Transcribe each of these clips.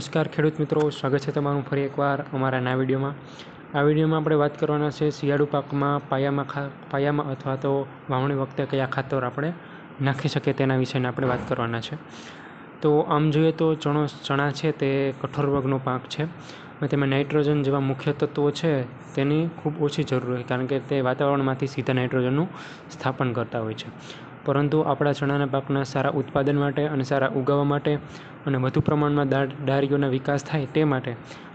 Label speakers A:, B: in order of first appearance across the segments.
A: નમસ્કાર ખેડૂત મિત્રો, સ્વાગત છે તમારું ફરી એકવાર અમારા નવા વિડીયોમાં. આ વિડીયોમાં આપણે વાત કરવાના છે શિયાળુ પાકમાં પાયામાં ખા, પાયામાં અથવા તો વાવણી વખતે કયા ખાતર આપણે નાખી શકીએ તેના વિશેને આપણે વાત કરવાના છે. તો આમ જોઈએ તો ચણો, ચણા છે તે કઠોર વર્ગનો પાક છે. તેમાં નાઇટ્રોજન જેવા મુખ્ય તત્વો છે, તેની ખૂબ ઓછી જરૂર હોય, કારણ કે તે વાતાવરણમાંથી સીધા નાઇટ્રોજનનું સ્થાપન કરતા હોય છે. પરંતુ આપણા ચણાના પાકના સારા ઉત્પાદન માટે અને સારા ઉગાવવા માટે અને વધુ પ્રમાણમાં ડાળીઓના વિકાસ થાય તે માટે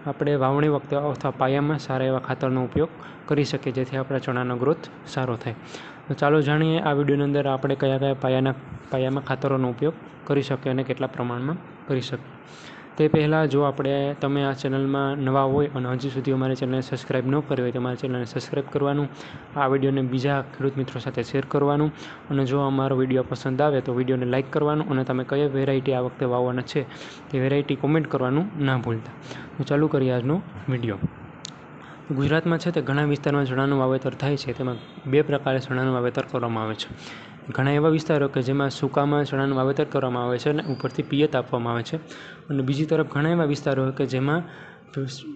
A: આપણે વાવણી વખતે અથવા પાયામાં સારા એવા ખાતરનો ઉપયોગ કરી શકીએ, જેથી આપણા ચણાનો ગ્રોથ સારો થાય. તો ચાલો જાણીએ આ વિડીયોની અંદર આપણે કયા કયા પાયાના, પાયામાં ખાતરોનો ઉપયોગ કરી શકીએ અને કેટલા પ્રમાણમાં કરી શકીએ. તે પહેલાં જો આપણે તમે આ ચેનલમાં નવા હોય અને હજી સુધી અમારી ચેનલને સબસ્ક્રાઈબ ન કરી હોય તો અમારી ચેનલને સબસ્ક્રાઈબ કરવાનું, આ વિડીયોને બીજા ખેડૂત મિત્રો સાથે શેર કરવાનું અને જો અમારો વીડિયો પસંદ આવે તો વિડીયોને લાઇક કરવાનું અને તમે કઈ વેરાયટી આ વખતે વાવવાના છે તે વેરાયટી કોમેન્ટ કરવાનું ના ભૂલતા. તો ચાલુ કરીએ આજનો વીડિયો. ગુજરાતમાં છે તે ઘણા વિસ્તારમાં ચણાનું વાવેતર થાય છે, તેમાં બે પ્રકારે ચણાનું વાવેતર કરવામાં આવે છે. ઘણા એવા વિસ્તારો કે જેમાં સૂકામાં, ચણાનું વાવેતર કરવામાં આવે છે અને ઉપરથી પિયત આપવામાં આવે છે. અને બીજી તરફ ઘણા એવા વિસ્તારો કે જેમાં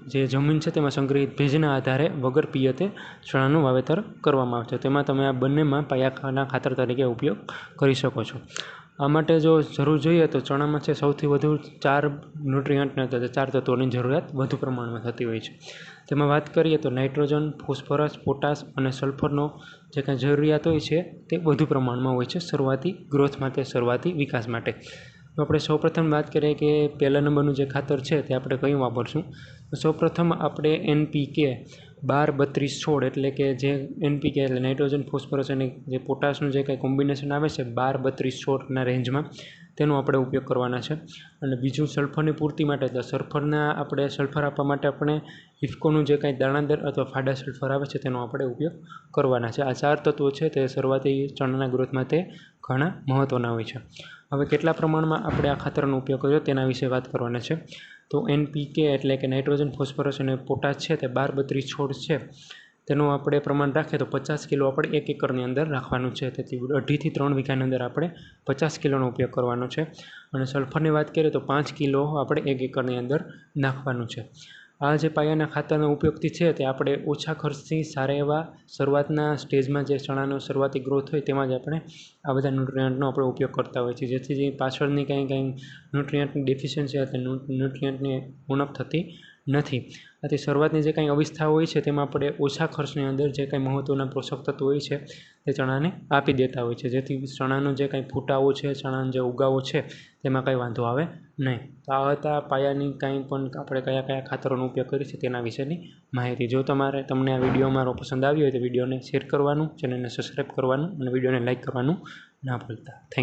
A: જે જમીન છે તેમાં સંગ્રહિત ભેજના આધારે વગર પિયતે ચણાનું વાવેતર કરવામાં આવે છે. તેમાં તમે આ બંનેમાં પાયાના ખાતર તરીકે ઉપયોગ કરી શકો છો. આ માટે જો જરૂર જોઈએ તો ચણામાં છે સૌથી વધુ ચાર ન્યુટ્રિયન્ટને ચાર તત્વોની જરૂરિયાત વધુ પ્રમાણમાં થતી હોય છે. તેમાં વાત કરીએ તો નાઇટ્રોજન ફોસ્ફરસ પોટાશ અને સલ્ફરનો જે કાંઈ જરૂરિયાત હોય છે તે વધુ પ્રમાણમાં હોય છે શરૂઆતી ગ્રોથ માટે, શરૂઆતી વિકાસ માટે. તો આપણે સૌપ્રથમ વાત કરીએ કે પહેલા નંબરનું જે ખાતર છે તે આપણે કયું વાપરશું? તો સૌપ્રથમ આપણે એનપીકે બાર બત્રીસ છોડ એટલે કે જે એનપીકે એટલે નાઇટ્રોજન, ફોસ્ફરસ અને જે પોટાશનું જે કંઈ કોમ્બિનેશન આવે છે બાર બત્રીસ છોડના રેન્જમાં, તેનો આપણે ઉપયોગ કરવાના છે. અને બીજું સલ્ફરની પૂર્તિ માટે તો સલ્ફરના આપણે સલ્ફર આપવા માટે આપણે ઇફકોનું જે કાંઈ દાણાદર અથવા ફાડા સલ્ફર આવે છે તેનો આપણે ઉપયોગ કરવાના છે. આ ચાર તત્વો છે, તે શરૂઆતી ચણાના ગ્રોથમાં તે ઘણા મહત્ત્વના હોય છે. હવે કેટલા પ્રમાણમાં આપણે આ ખાતરનો ઉપયોગ કર્યો તેના વિશે વાત કરવાના છે. તો એનપીકે એટલે કે નાઇટ્રોજન, ફોસ્ફરસ અને પોટાશ છે તે બાર બત્રીસ છોડ છે. તેનું આપણે પ્રમાણ રાખીએ તો પચાસ કિલો આપણે એક એકરની અંદર રાખવાનું છે. તેથી અઢીથી ત્રણ વીઘાની અંદર આપણે પચાસ કિલોનો ઉપયોગ કરવાનો છે. અને સલ્ફરની વાત કરીએ તો પાંચ કિલો આપણે એક એકરની અંદર નાખવાનું છે. આ જે પાયાના ખાતરના ઉપયોગથી છે તે આપણે ઓછા ખર્ચથી સારા એવા શરૂઆતના સ્ટેજમાં જે ચણાનો શરૂઆતી ગ્રોથ હોય તેમાં જ આપણે આ બધા ન્યુટ્રિયન્ટનો આપણે ઉપયોગ કરતા હોઈએ છીએ. જેથી જે પાછળની કંઈ કંઈ ન્યુટ્રિયન્ટની ડેફિશિયન્સી હતી ન્યુટ્રિયન્ટની ઉણપ થતી નથી. આથી શરૂઆતની જે કાંઈ અવસ્થા હોય છે, તેમાં આપણે ઓછા ખર્ચની અંદર જે કાંઈ મહત્ત્વના પોષક તત્વો હોય છે, તે ચણાને આપી દેતા હોય છે. જેથી ચણાનો જે કાંઈ ફૂટાવો છે, ચણાનો જે ઉગાવો છે, તેમાં કંઈ વાંધો આવે નહીં. તો આ હતા પાયાની કાંઈ પણ આપણે કયા કયા ખાતરોનો ઉપયોગ કરીએ છીએ તેના વિશેની માહિતી. જો તમારે તમને આ વીડિયો મારો પસંદ આવ્યો હોય તો વિડીયોને શેર કરવાનું, ચેનલને સબસ્ક્રાઈબ કરવાનું અને વિડીયોને લાઇક કરવાનું ના ભૂલતા. થેન્ક